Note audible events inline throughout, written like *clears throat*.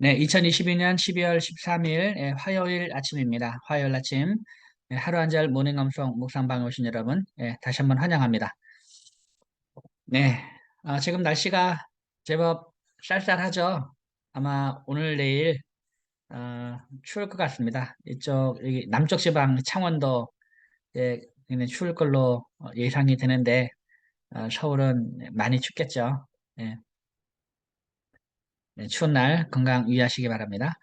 네, 2022년 12월 13일 예, 화요일 아침입니다. 화요일 아침 예, 하루 한 절 모닝 감성 묵상방에 오신 여러분 예, 다시 한번 환영합니다. 네, 아, 지금 날씨가 제법 쌀쌀하죠. 아마 오늘 내일 어, 추울 것 같습니다. 이쪽 여기 남쪽 지방 창원도 예, 추울 걸로 어, 예상이 되는데 어, 서울은 많이 춥겠죠. 예, 네, 추운 날 건강 유의하시기 바랍니다.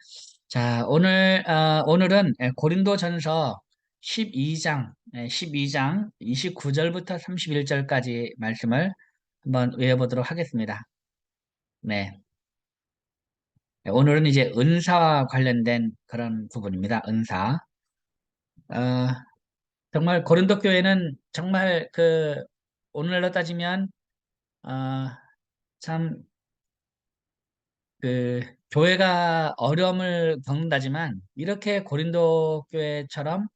자, 오늘, 어, 오늘은 예, 고린도 전서 12장, 12장 29절부터 31절까지 말씀을 한번 외워보도록 하겠습니다. 네. 네, 오늘은 이제 은사와 관련된 그런 부분입니다. 은사. 어, 정말 고린도 교회는 정말 그 오늘날로 따지면 어, 참 그 교회가 어려움을 겪는다지만 이렇게 고린도 교회처럼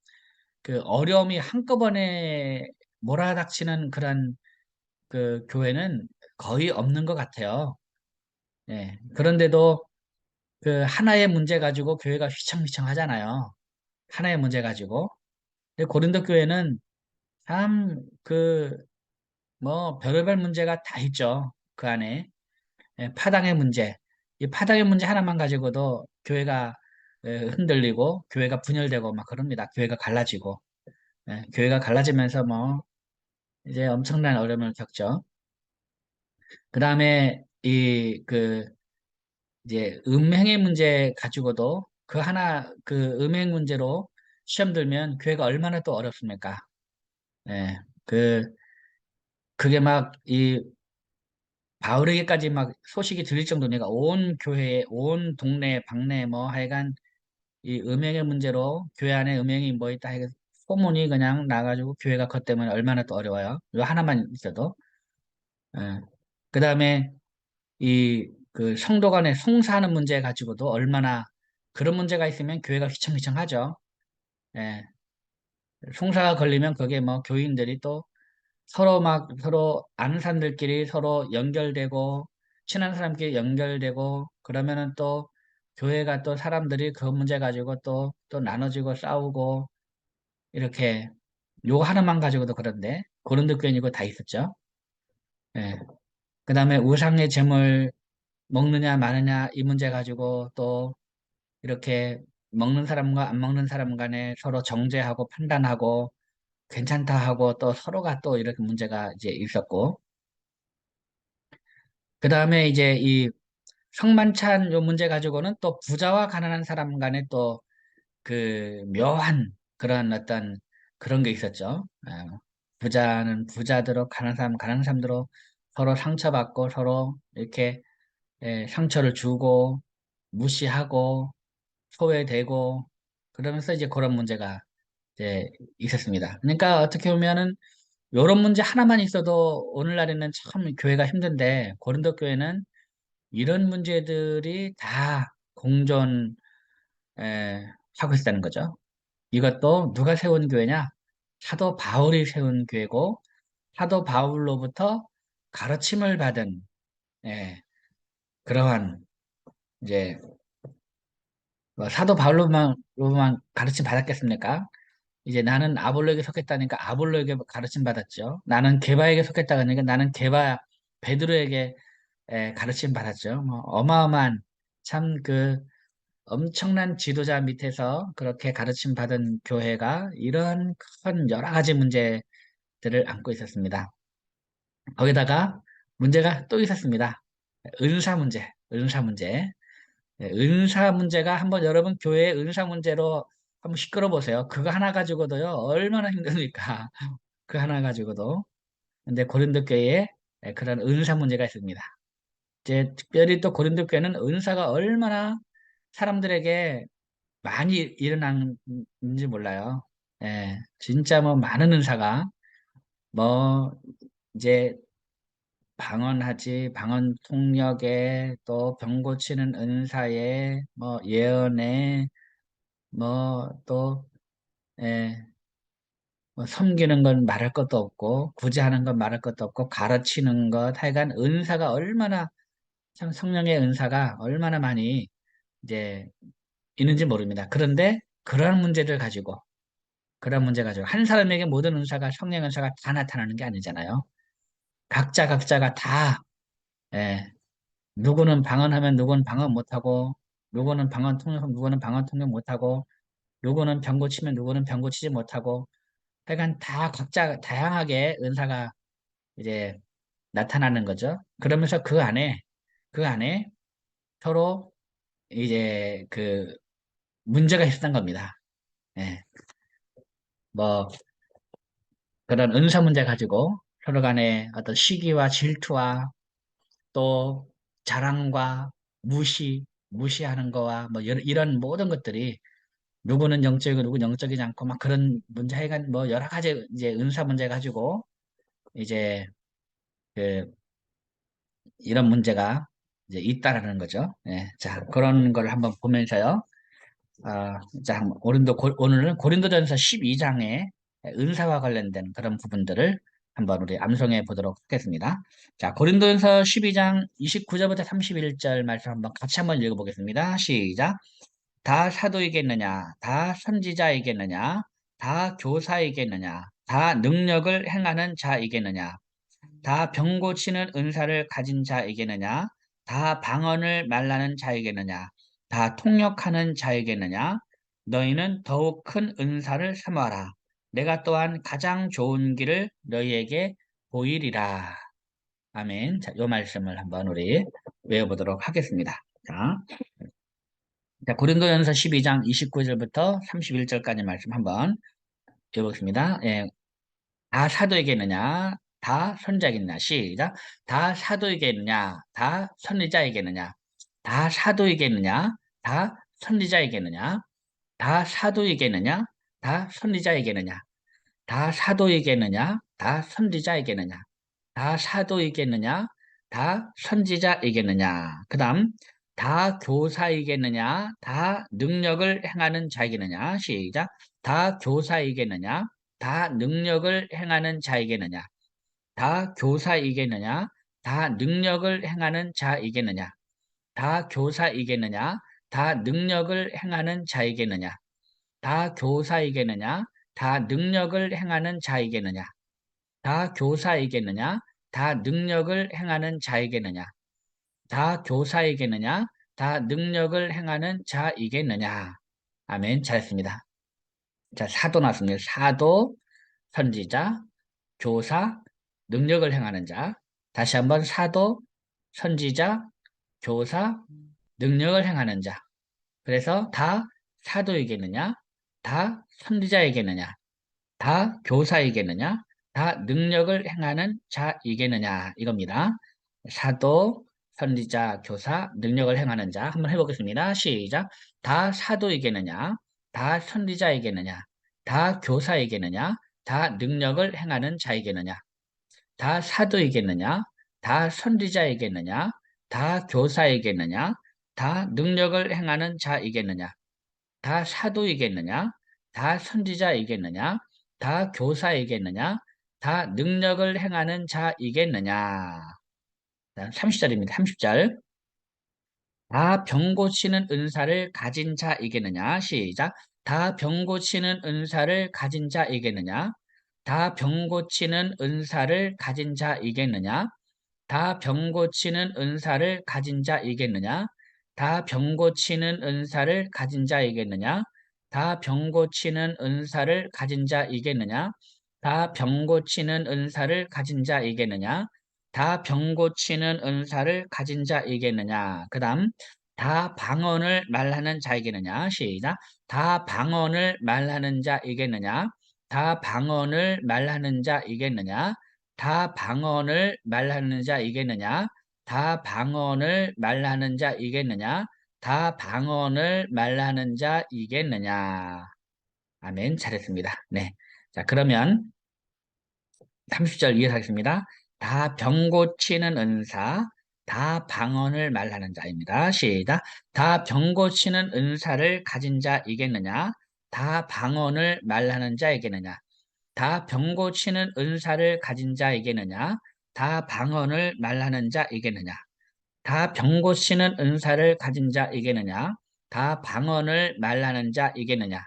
그 어려움이 한꺼번에 몰아닥치는 그런 그 교회는 거의 없는 것 같아요. 예. 그런데도 그 하나의 문제 가지고 교회가 휘청휘청 하잖아요. 하나의 문제 가지고. 근데 고린도 교회는 참 그 뭐 별의별 문제가 다 있죠. 그 안에. 예, 파당의 문제. 이 파당의 문제 하나만 가지고도 교회가 예, 흔들리고 교회가 분열되고 막 그럽니다. 교회가 갈라지고. 예, 교회가 갈라지면서 뭐 이제 엄청난 어려움을 겪죠. 그 다음에 이 그 이제 음행의 문제 가지고도 그 하나 그 음행 문제로 시험 들면 교회가 얼마나 또 어렵습니까? 예, 그 그게 막 이 바울에게까지 막 소식이 들릴 정도니까 온 교회에 온 동네 방네 뭐 하여간 이 음행의 문제로 교회 안에 음행이 뭐 있다 해서 소문이 그냥 나가지고 교회가 그것 때문에 얼마나 또 어려워요. 이거 하나만 있어도. 예. 그 다음에 이 그 성도 간의 송사하는 문제 가지고도 얼마나 그런 문제가 있으면 교회가 휘청휘청하죠. 예. 송사가 걸리면 그게 뭐 교인들이 또 서로 막 서로 아는 사람들끼리 서로 연결되고 친한 사람끼리 연결되고 그러면은 또 교회가 또 사람들이 그 문제 가지고 또 또 나눠지고 싸우고 이렇게 요거 하나만 가지고도 그런데 고린도 교회는 이거 다 있었죠. 예. 그 다음에 우상의 제물 먹느냐 마느냐 이 문제 가지고 또 이렇게 먹는 사람과 안 먹는 사람 간에 서로 정죄하고 판단하고 괜찮다 하고 또 서로가 또 이렇게 문제가 이제 있었고 그 다음에 이제 이 성만찬 요 문제 가지고는 또 부자와 가난한 사람 간에 또 그 묘한 그런 어떤 그런 게 있었죠. 어, 부자는 부자대로 가난한 사람 가난한 사람대로 서로 상처받고 서로 이렇게 예, 상처를 주고 무시하고 소외되고 그러면서 이제 그런 문제가 이제 있었습니다. 그러니까 어떻게 보면은 이런 문제 하나만 있어도 오늘날에는 참 교회가 힘든데 고린도 교회는 이런 문제들이 다 공존 에, 하고 있다는 거죠. 이것도 누가 세운 교회냐? 사도 바울이 세운 교회고 사도 바울로부터 가르침을 받은 예, 그러한 이제 뭐 사도 바울로만 로만 가르침 받았겠습니까? 이제 나는 아볼로에게 속했다니까 아볼로에게 가르침 받았죠. 나는 게바에게 속했다 그러니까 나는 게바 베드로에게 에, 가르침 받았죠. 뭐 어마어마한 참 그 엄청난 지도자 밑에서 그렇게 가르침 받은 교회가 이런 큰 여러 가지 문제들을 안고 있었습니다. 거기다가 문제가 또 있었습니다. 은사 문제, 은사 문제. 네, 은사 문제가 한번 여러분 교회 은사 문제로 한번 시끄러 보세요. 그거 하나 가지고도요 얼마나 힘듭니까? *laughs* 그 하나 가지고도. 근데 고린도 교회에 네, 그런 은사 문제가 있습니다. 이제 특별히 또 고린도 교회는 은사가 얼마나 사람들에게 많이 일어나는지 몰라요. 예, 진짜 뭐 많은 은사가 뭐 이제 방언하지, 방언 통역에 또 병 고치는 은사에 뭐 예언에 뭐또 예, 뭐 섬기는 건 말할 것도 없고 구제하는 건 말할 것도 없고 가르치는 것 하여간 은사가 얼마나 참 성령의 은사가 얼마나 많이 이제 있는지 모릅니다. 그런데 그러한 문제를 가지고 그런 문제 가지고 한 사람에게 모든 은사가 성령 은사가 다 나타나는 게 아니잖아요. 각자 각자가 다 예, 누구는 방언하면 누구는 방언 못하고 누구는 방언 통역 누구는 방언 통역 못하고 누구는 병 고 치면 누구는 병 고 치지 못하고 하여간 다 각자 다양하게 은사가 이제 나타나는 거죠. 그러면서 그 안에 그 안에 서로 이제 그 문제가 있었던 겁니다. 예. 뭐 그런 은사 문제 가지고 서로 간에 어떤 시기와 질투와 또 자랑과 무시, 무시하는 거와 뭐 이런, 모든 것들이 누구는 영적이고 누구는 영적이지 않고 막 그런 문제 하여간 뭐 여러 가지 이제 은사 문제 가지고 이제 그 이런 문제가 이제 있다라는 거죠. 예. 자, 그런 걸 한번 보면서요. 아, 자, 고린도, 고, 오늘은 고린도전서 12장의 은사와 관련된 그런 부분들을 한번 우리 암송해 보도록 하겠습니다. 자, 고린도전서 12장 29절부터 31절 말씀 한번 같이 한번 읽어보겠습니다. 시작. 다 사도이겠느냐? 다 선지자이겠느냐? 다 교사이겠느냐? 다 능력을 행하는 자이겠느냐? 다 병 고치는 은사를 가진 자이겠느냐? 다 방언을 말라는 자이겠느냐? 다 통역하는 자이겠느냐? 너희는 더욱 큰 은사를 삼아라. 내가 또한 가장 좋은 길을 너희에게 보이리라. 아멘. 자, 요 말씀을 한번 우리 외워보도록 하겠습니다. 자, 자 고린도전서 12장 29절부터 31절까지 말씀 한번 읽어보겠습니다. 예, 다 사도에게느냐? 다 선자겠느냐? 시작. 다 사도에게느냐? 다 선리자에게느냐? 다 사도에게느냐? 다 선리자에게느냐? 다 사도에게느냐? 다 선리자에게느냐? 다 사도에게느냐? 다 선지자에게느냐? 다 사도이겠느냐? 다 선지자이겠느냐? 그 다음 다 교사이겠느냐? 다 능력을 행하는 자이겠느냐? 시작. 다 교사이겠느냐? 다 능력을 행하는 자이겠느냐? 다 교사이겠느냐? 다 능력을 행하는 자이겠느냐? 다 교사이겠느냐? 다 능력을 행하는 자이겠느냐? 다 교사이겠느냐? 다 능력을 행하는 자이겠느냐? 다 교사이겠느냐? 다 능력을 행하는 자이겠느냐? 다 교사이겠느냐? 다 능력을 행하는 자이겠느냐? 아멘. 잘했습니다. 자, 사도 나왔습니다. 사도, 선지자, 교사, 능력을 행하는 자. 다시 한번 사도, 선지자, 교사, 능력을 행하는 자. 그래서 다 사도이겠느냐? 다 선지자이겠느냐? 다 교사이겠느냐? 다 능력을 행하는 자이겠느냐? 이겁니다. 사도, 선지자, 교사, 능력을 행하는 자. 한번 해보겠습니다. 시작. 다 사도이겠느냐? 다 선지자이겠느냐? 다 교사이겠느냐? 다 능력을 행하는 자이겠느냐? 다 사도이겠느냐? 다 선지자이겠느냐? 다 교사이겠느냐? 다 능력을 행하는 자이겠느냐? 다 사도이겠느냐? 다 선지자이겠느냐? 다 교사이겠느냐? 다 능력을 행하는 자이겠느냐? 30절입니다. 30절. 다 병 고치는 은사를 가진 자이겠느냐? 시작. 다 병 고치는 은사를 가진 자이겠느냐? 다 병 고치는 은사를 가진 자이겠느냐? 다 병 고치는 은사를 가진 자이겠느냐? 다 병 고치는 은사를 가진 자이겠느냐? 다 병 고치는 은사를 가진 자이겠느냐? 다 병 고치는 은사를 가진 자이겠느냐? 다 병 고치는 은사를 가진 자이겠느냐? 그 다음 다 방언을 말하는 자이겠느냐? 시작. 다 방언을 말하는 자이겠느냐? 다 방언을 말하는 자이겠느냐? 다 방언을 말하는 자이겠느냐? 다 방언을 말하는 자 이겠느냐? 다 방언을 말하는 자 이겠느냐? 아멘. 잘했습니다. 네. 자, 그러면 30절 이어하겠습니다. 다 병 고치는 은사, 다 방언을 말하는 자입니다. 시작. 다 병 고치는 은사를 가진 자이겠느냐? 다 방언을 말하는 자이겠느냐? 다 병 고치는 은사를 가진 자이겠느냐? 다 방언을 말하는 자이겠느냐? 다 병 고치는 은사를 가진 자이겠느냐? 다 방언을 말하는 자 이겠느냐?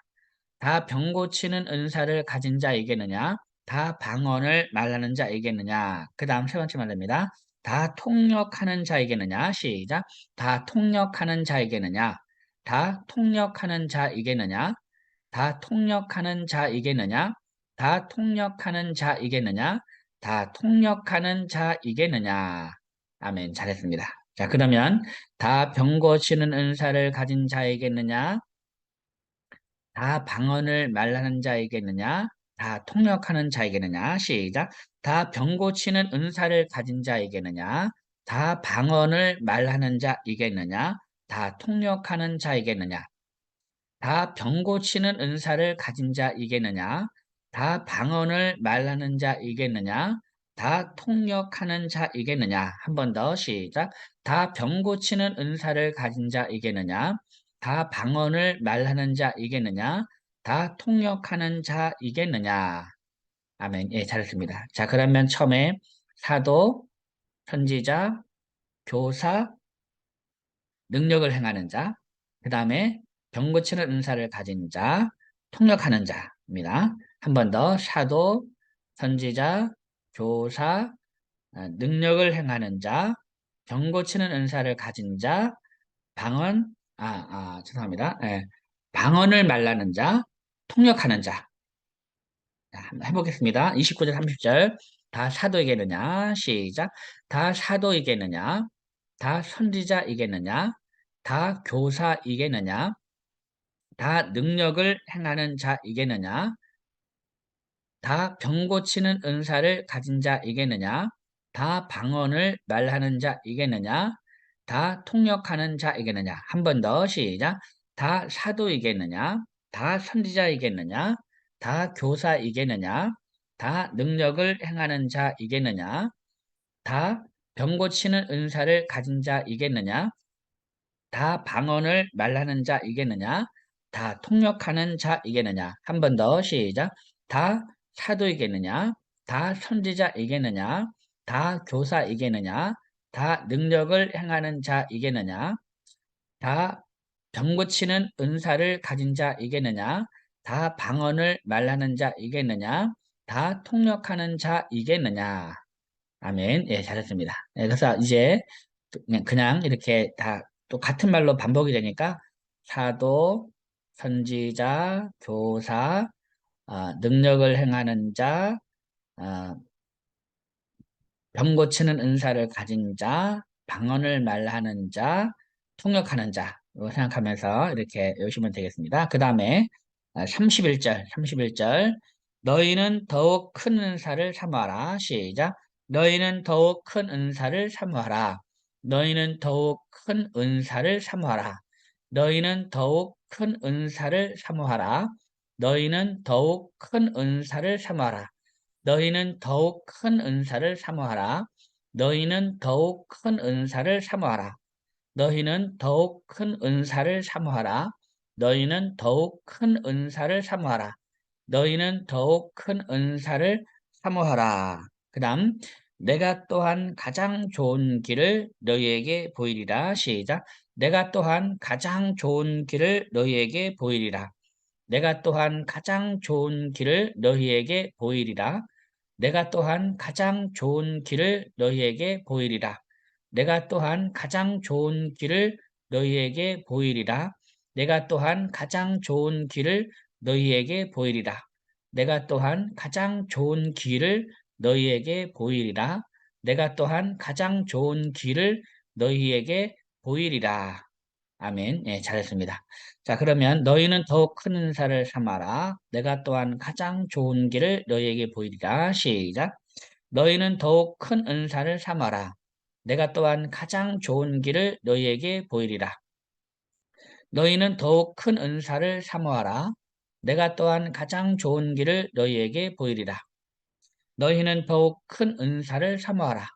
다 병 고치는 은사를 가진 자 이겠느냐? 다 방언을 말하는 자 이겠느냐? 그 다음 세 번째 말입니다. 다 통역하는 자 이겠느냐? 시작. 다 통역하는 자 이겠느냐? 다 통역하는 자 이겠느냐? 다 통역하는 자 이겠느냐? 다 통역하는 자 이겠느냐? 다 통역하는 자 이겠느냐? 아멘. 잘했습니다. 자, 그러면 다 병 고치는 은사를 가진 자이겠느냐? 다 방언을 말하는 자이겠느냐? 다 통역하는 자이겠느냐? 시작. 다 병 고치는 은사를 가진 자이겠느냐? 다 방언을 말하는 자이겠느냐? 다 통역하는 자이겠느냐? 다 병 고치는 은사를 가진 자이겠느냐? 다 방언을 말하는 자이겠느냐? 다 통역하는 자이겠느냐? 한 번 더 시작. 다 병 고치는 은사를 가진 자이겠느냐? 다 방언을 말하는 자이겠느냐? 다 통역하는 자이겠느냐? 아멘. 예, 잘했습니다. 자, 그러면 처음에 사도, 선지자, 교사, 능력을 행하는 자, 그 다음에 병 고치는 은사를 가진 자, 통역하는 자입니다. 한 번 더 사도, 선지자, 교사, 아, 능력을 행하는 자, 병 고치는 은사를 가진 자, 방언, 아, 아, 죄송합니다. 예, 방언을 말라는 자, 통역하는 자. 자, 한번 해보겠습니다. 29절, 30절. 다 사도이겠느냐? 시작. 다 사도이겠느냐? 다 선지자이겠느냐? 다 교사이겠느냐? 다 능력을 행하는 자이겠느냐? 다 병 고치는 은사를 가진 자이겠느냐? 다 방언을 말하는 자이겠느냐? 다 통역하는 자이겠느냐? 한 번 더 시작. 다 사도이겠느냐? 다 선지자이겠느냐? 다 교사이겠느냐? 다 능력을 행하는 자이겠느냐? 다 병 고치는 은사를 가진 자이겠느냐? 다 방언을 말하는 자이겠느냐? 다 통역하는 자이겠느냐? 한 번 더 시작. 다 사도이겠느냐? 다 선지자이겠느냐? 다 교사이겠느냐? 다 능력을 행하는 자이겠느냐? 다 병 고치는 은사를 가진 자이겠느냐? 다 방언을 말하는 자이겠느냐? 다 통역하는 자이겠느냐? 아멘. 예, 잘했습니다. 예, 그래서 이제 그냥 이렇게 다 또 같은 말로 반복이 되니까 사도, 선지자, 교사, 아, 능력을 행하는 자, 아, 병 고치는 은사를 가진 자, 방언을 말하는 자, 통역하는 자 생각하면서 이렇게 외우시면 되겠습니다. 그 다음에 31절, 31절 너희는 더욱 큰 은사를 사모하라. 시작. 너희는 더욱 큰 은사를 사모하라. 너희는 더욱 큰 은사를 사모하라. 너희는 더욱 큰 은사를 사모하라. 너희는 더욱 큰 은사를 사모하라. 너희는 더욱 큰 은사를 사모하라. 너희는 더욱 큰 은사를 사모하라. 너희는 더욱 큰 은사를 사모하라. 너희는 더욱 큰 은사를 사모하라. 너희는 더욱 큰 은사를 사모하라. 그 다음 내가 또한 가장 좋은 길을 너희에게 보이리라. 시작. 내가 또한 가장 좋은 길을 너희에게 보이리라. 내가 또한 가장 좋은 길을 너희에게 보이리라. 내가 또한 가장 좋은 길을 너희에게 보이리라. 내가 또한 가장 좋은 길을 너희에게 보이리라. 내가 또한 가장 좋은 길을 너희에게 보이리라. 내가 또한 가장 좋은 길을 너희에게 보이리라. 내가 또한 가장 좋은 길을 너희에게 보이리라. 아멘. 예, 잘했습니다. 자, 그러면 너희는 더욱 큰 은사를 삼아라. 내가 또한 가장 좋은 길을 너희에게 보이리라. 시작. 너희는 더욱 큰 은사를 삼아라. 내가 또한 가장 좋은 길을 너희에게 보이리라. 너희는 더욱 큰 은사를 사모하라. 내가 또한 가장 좋은 길을 너희에게 보이리라. 너희는 더욱 큰 은사를 사모하라.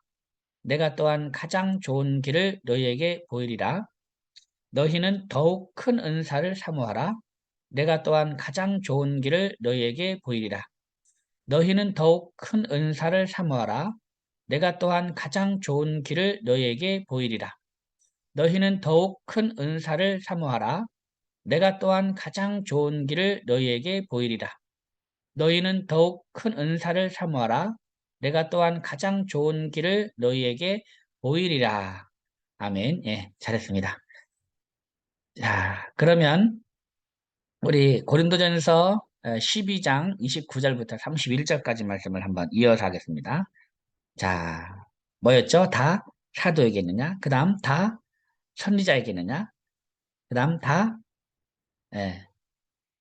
내가 또한 가장 좋은 길을 너희에게 보이리라. 너희는 더욱 큰 은사를 사모하라. 내가 또한 가장 좋은 길을 너희에게 보이리라. 너희는 더욱 큰 은사를 사모하라. 내가 또한 가장 좋은 길을 너희에게 보이리라. 너희는 더욱 큰 은사를 사모하라. 내가 또한 가장 좋은 길을 너희에게 보이리라. 너희는 더욱 큰 은사를 사모하라. 내가 또한 가장 좋은 길을 너희에게 보이리라. 아멘. 예, 잘했습니다. 자, 그러면 우리 고린도전서 12장 29절부터 31절까지 말씀을 한번 이어서 하겠습니다. 자, 뭐였죠? 다 사도에게느냐? 그 다음 다 선지자에게느냐? 그 다음 다 예,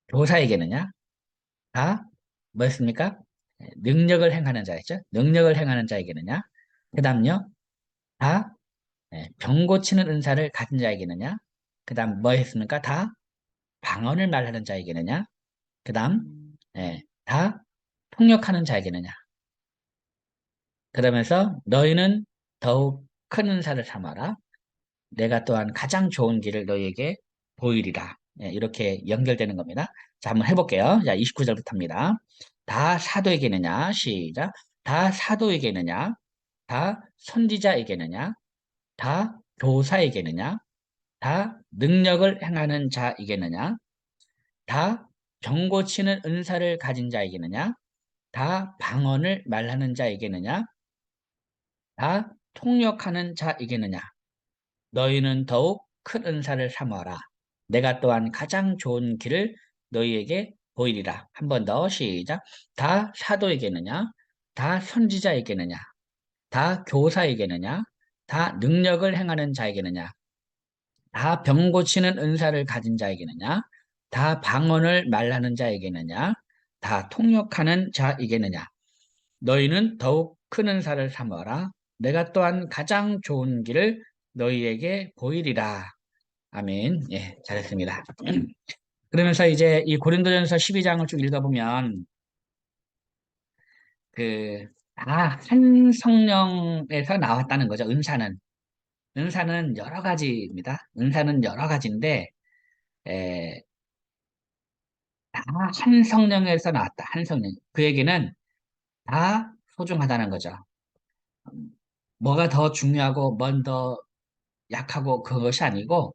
교사에게느냐? 다 뭐였습니까? 예, 능력을 행하는 자였죠? 능력을 행하는 자에게느냐? 그 다음요? 다 예, 병 고치는 은사를 가진 자에게느냐? 그 다음 뭐 했습니까? 다 방언을 말하는 자에게느냐? 그 다음 예, 다 통역하는 자에게느냐? 그러면서 너희는 더욱 큰 은사를 삼아라. 내가 또한 가장 좋은 길을 너희에게 보이리라. 예, 이렇게 연결되는 겁니다. 자, 한번 해볼게요. 자, 29절부터 합니다. 다 사도에게느냐? 시작. 다 사도에게느냐? 다 선지자에게느냐? 다 교사에게느냐? 다 능력을 행하는 자에게느냐? 다병 고치는 은사를 가진 자에게느냐? 다 방언을 말하는 자에게느냐? 다 통역하는 자에게느냐? 너희는 더욱 큰 은사를 삼아라. 내가 또한 가장 좋은 길을 너희에게 보이리라. 한 번 더 시작. 다 사도에게느냐? 다 선지자에게느냐? 다 교사에게느냐? 다 능력을 행하는 자에게느냐? 다 병 고치는 은사를 가진 자에게느냐? 다 방언을 말하는 자에게느냐? 다 통역하는 자에게느냐? 너희는 더욱 큰 은사를 삼아라. 내가 또한 가장 좋은 길을 너희에게 보이리라. 아멘. 예, 잘했습니다. *clears throat* 그러면서 이제 이 고린도전서 12장을 쭉 읽어보면 그 다 한 성령에서 나왔다는 거죠. 은사는 은사는 여러 가지입니다. 은사는 여러 가지인데 에, 다 한 성령에서 나왔다. 한 성령. 그에게는 다 소중하다는 거죠. 뭐가 더 중요하고 뭔 더 약하고 그것이 아니고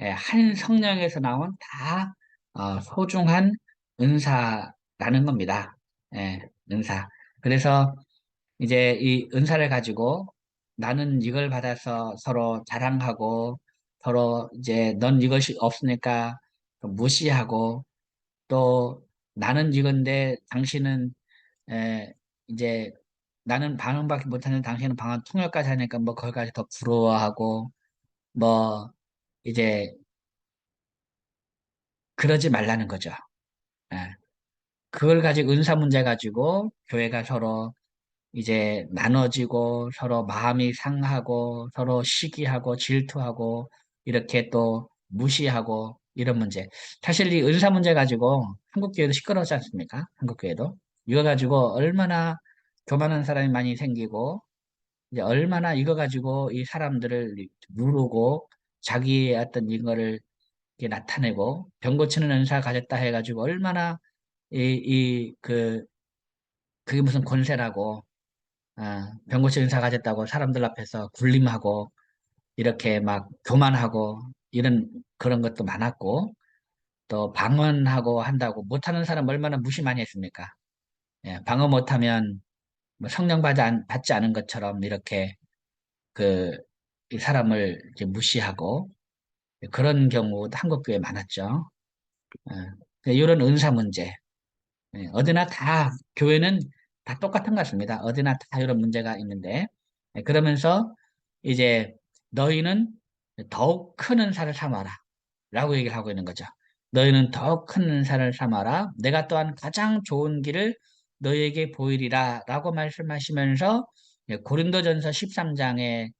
예, 한 성령에서 나온 다 어, 소중한 은사라는 겁니다. 예, 은사. 그래서 이제 이 은사를 가지고 나는 이걸 받아서 서로 자랑하고 서로 이제 넌 이것이 없으니까 무시하고 또 나는 이건데 당신은 에, 이제 나는 방언밖에 못하는 당신은 방언 통역까지 하니까 뭐 거기까지 더 부러워하고 뭐 이제 그러지 말라는 거죠. 예. 그걸 가지고 은사 문제 가지고 교회가 서로 이제 나눠지고 서로 마음이 상하고 서로 시기하고 질투하고 이렇게 또 무시하고 이런 문제. 사실 이 은사 문제 가지고 한국 교회도 시끄러웠지 않습니까? 한국 교회도 이거 가지고 얼마나 교만한 사람이 많이 생기고 이제 얼마나 이거 가지고 이 사람들을 누르고 자기의 어떤 이거를 나타내고 병 고치는 은사 가졌다 해가지고 얼마나 이 이 그 그게 무슨 권세라고 아, 병 고치는 은사 가졌다고 사람들 앞에서 굴림하고 이렇게 막 교만하고 이런 그런 것도 많았고 또 방언하고 한다고 못하는 사람 얼마나 무시 많이 했습니까? 예, 방언 못하면 뭐 성령 받지, 않, 받지 않은 것처럼 이렇게 그 사람을 무시하고 그런 경우도 한국 교회에 많았죠. 예, 이런 은사 문제. 예, 어디나 다 교회는 다 똑같은 것 같습니다. 어디나 다 이런 문제가 있는데 예, 그러면서 이제 너희는 더욱 큰 은사를 삼아라 라고 얘기를 하고 있는 거죠. 너희는 더욱 큰 은사를 삼아라. 내가 또한 가장 좋은 길을 너희에게 보이리라 라고 말씀하시면서 고린도전서 13장의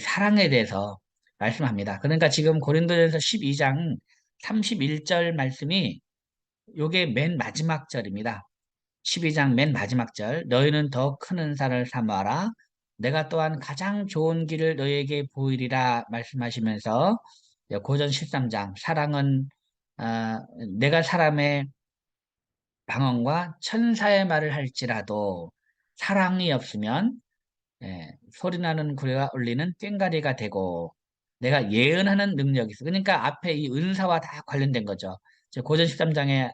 사랑에 대해서 말씀합니다. 그러니까 지금 고린도전서 12장 31절 말씀이 요게 맨 마지막 절입니다. 12장 맨 마지막 절 너희는 더 큰 은사를 삼아라 내가 또한 가장 좋은 길을 너희에게 보이리라 말씀하시면서 고전 13장 사랑은 어, 내가 사람의 방언과 천사의 말을 할지라도 사랑이 없으면 예, 소리나는 구레가 울리는 꽹가리가 되고 내가 예언하는 능력이 있어. 그러니까 앞에 이 은사와 다 관련된 거죠. 고전 13장에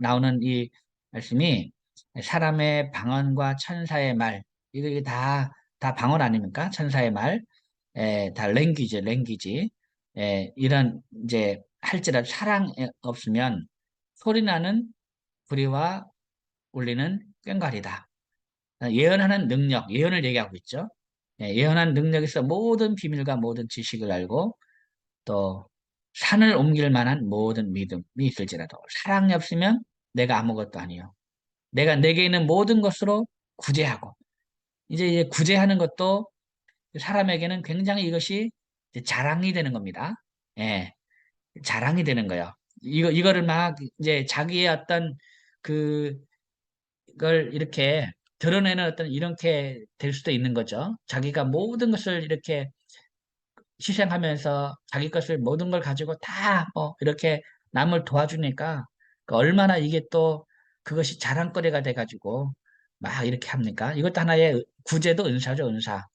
나오는 이 말씀이 사람의 방언과 천사의 말, 이게 다, 다 방언 아닙니까? 천사의 말, 에, 다 랭귀지, 랭귀지. 에, 이런 이제 할지라도 사랑 없으면 소리나는 부리와 울리는 꽹과리다. 예언하는 능력, 예언을 얘기하고 있죠. 예, 예언한 능력에서 모든 비밀과 모든 지식을 알고 또 산을 옮길 만한 모든 믿음이 있을지라도 사랑이 없으면 내가 아무것도 아니요. 내가 내게 있는 모든 것으로 구제하고 이제, 이제 구제하는 것도 사람에게는 굉장히 이것이 자랑이 되는 겁니다. 예, 자랑이 되는 거예요. 이거 이거를 막 이제 자기의 어떤 그걸 이렇게 드러내는 어떤 이렇게 될 수도 있는 거죠. 자기가 모든 것을 이렇게 희생하면서 자기 것을 모든 걸 가지고 다 뭐 이렇게 남을 도와주니까 그 얼마나 이게 또 그것이 자랑거리가 돼가지고 막 이렇게 합니까? 이것도 하나의 구제도 은사죠, 은사.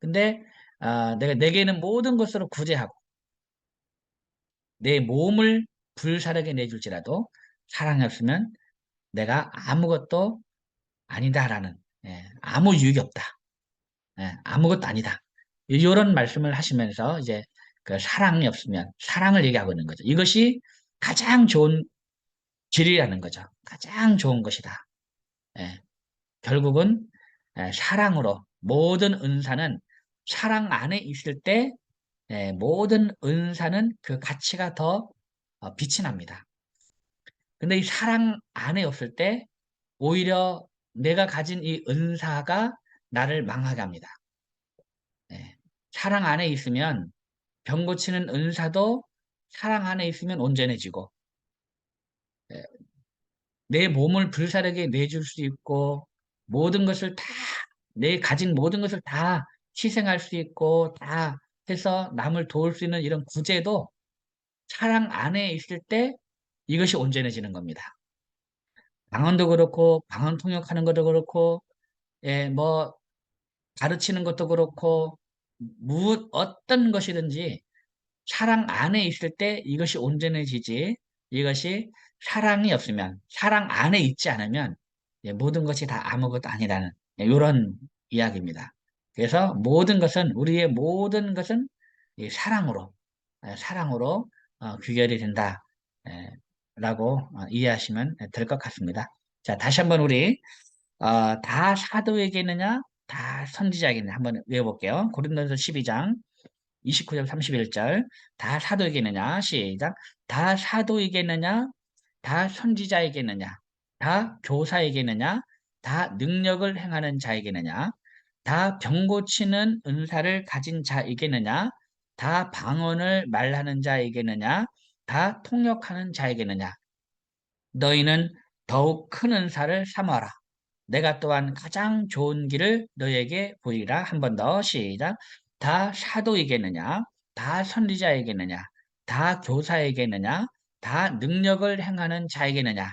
근데 아, 내가 내게는 모든 것으로 구제하고 내 몸을 불사르게 내줄지라도 사랑이 없으면 내가 아무것도 아니다라는 예, 아무 유익이 없다. 예, 아무것도 아니다. 이런 말씀을 하시면서 이제 그 사랑이 없으면 사랑을 얘기하고 있는 거죠. 이것이 가장 좋은 길이라는 거죠. 가장 좋은 것이다. 예, 결국은 예, 사랑으로 모든 은사는 사랑 안에 있을 때 예, 모든 은사는 그 가치가 더 어, 빛이 납니다. 근데 이 사랑 안에 없을 때 오히려 내가 가진 이 은사가 나를 망하게 합니다. 예, 사랑 안에 있으면 병 고치는 은사도 사랑 안에 있으면 온전해지고 예, 내 몸을 불사르게 내줄 수 있고 모든 것을 다 내 가진 모든 것을 다 희생할 수 있고 다 해서 남을 도울 수 있는 이런 구제도 사랑 안에 있을 때 이것이 온전해지는 겁니다. 방언도 그렇고 방언 통역하는 것도 그렇고 예, 뭐 가르치는 것도 그렇고 무 어떤 것이든지 사랑 안에 있을 때 이것이 온전해지지 이것이 사랑이 없으면 사랑 안에 있지 않으면 예, 모든 것이 다 아무것도 아니라는 이런 예, 이야기입니다. 그래서 모든 것은 우리의 모든 것은 사랑으로 예, 사랑으로 어, 귀결이 된다 라고 어, 이해하시면 될 것 같습니다. 자 다시 한번 우리 어, 다 사도에게느냐 다 선지자에게느냐 한번 외워볼게요. 고린도서 12장 29절 31절 다 사도에게느냐 시작 다 사도에게느냐 다 선지자에게느냐? 다 교사에게느냐? 다 능력을 행하는 자에게느냐? 다 병고치는 은사를 가진 자에게느냐? 다 방언을 말하는 자에게느냐? 다 통역하는 자에게느냐? 너희는 더욱 큰 은사를 삼아라. 내가 또한 가장 좋은 길을 너에게 보이라. 한 번 더 시작. 다 사도에게느냐? 다 선리자에게느냐? 다 교사에게느냐 다 능력을 행하는 자에게느냐?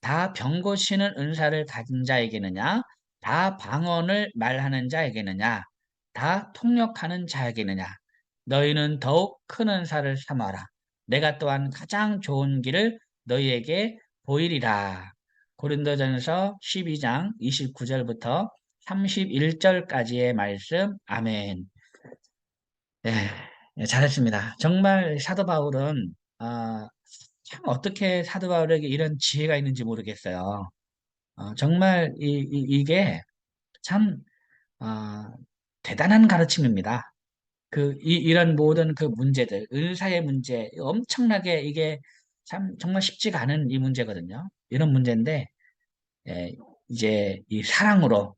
다 병고치는 은사를 가진 자에게느냐? 다 방언을 말하는 자에게느냐? 다 통역하는 자에게느냐? 너희는 더욱 큰 은사를 삼아라. 내가 또한 가장 좋은 길을 너희에게 보이리라. 고린도전서 12장 29절부터 31절까지의 말씀. 아멘. 네, 잘했습니다. 정말 사도 바울은 어, 참 어떻게 사도 바울에게 이런 지혜가 있는지 모르겠어요 어, 정말 이, 이, 게참 어, 대단한 가르침입니다. 그 이, 이런 모든 그 문제들, 의사의 문제, 엄청나게 이게 참 정말 쉽지가 않은 이 문제거든요. 이런 문제인데 예, 이제 이 사랑으로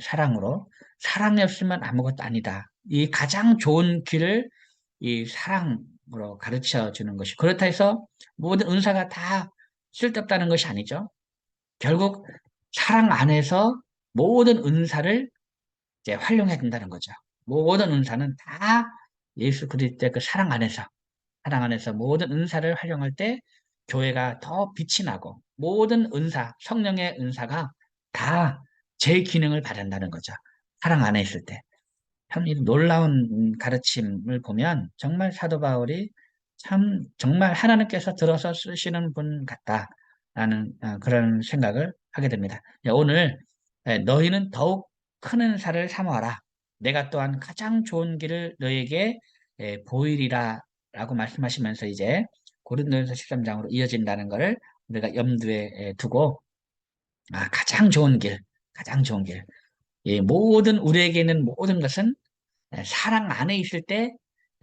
사랑으로 사랑이 없으면 아무것도 아니다. 이 가장 좋은 길을 이 사랑 으로 가르쳐 주는 것이 그렇다 해서 모든 은사가 다 쓸데없다는 것이 아니죠. 결국 사랑 안에서 모든 은사를 이제 활용해야 된다는 거죠. 모든 은사는 다 예수 그리스도의 그 사랑 안에서 사랑 안에서 모든 은사를 활용할 때 교회가 더 빛이 나고 모든 은사, 성령의 은사가 다 제 기능을 발한다는 거죠. 사랑 안에 있을 때. 참 이 놀라운 가르침을 보면 정말 사도 바울이 참 정말 하나님께서 들어서 쓰시는 분 같다라는 어, 그런 생각을 하게 됩니다. 예, 오늘 예, 너희는 더욱 큰 은사를 삼아라. 내가 또한 가장 좋은 길을 너에게 예, 보이리라 라고 말씀하시면서 이제 고린도전서 13장으로 이어진다는 것을 우리가 염두에 예, 두고 아, 가장 좋은 길, 가장 좋은 길. 이 모든 우리에게 있는 모든 것은 예, 사랑 안에 있을 때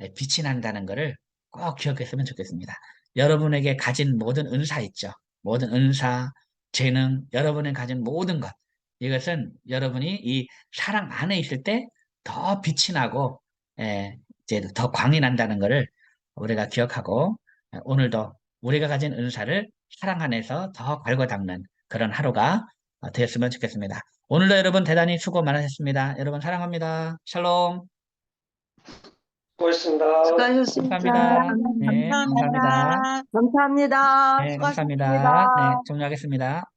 예, 빛이 난다는 것을 꼭 기억했으면 좋겠습니다. 여러분에게 가진 모든 은사 있죠. 모든 은사, 재능, 여러분이 가진 모든 것. 이것은 여러분이 이 사랑 안에 있을 때 더 빛이 나고 예, 이제 더 광이 난다는 것을 우리가 기억하고 예, 오늘도 우리가 가진 은사를 사랑 안에서 더 갈고 닦는 그런 하루가 어, 되었으면 좋겠습니다. 오늘도 여러분 대단히 수고 많으셨습니다. 여러분 사랑합니다. 샬롬. 수고하셨습니다. 수고하셨습니다. 감사합니다. 네, 감사합니다. 감사합니다. 네. 감사합니다. 네, 종료하겠습니다.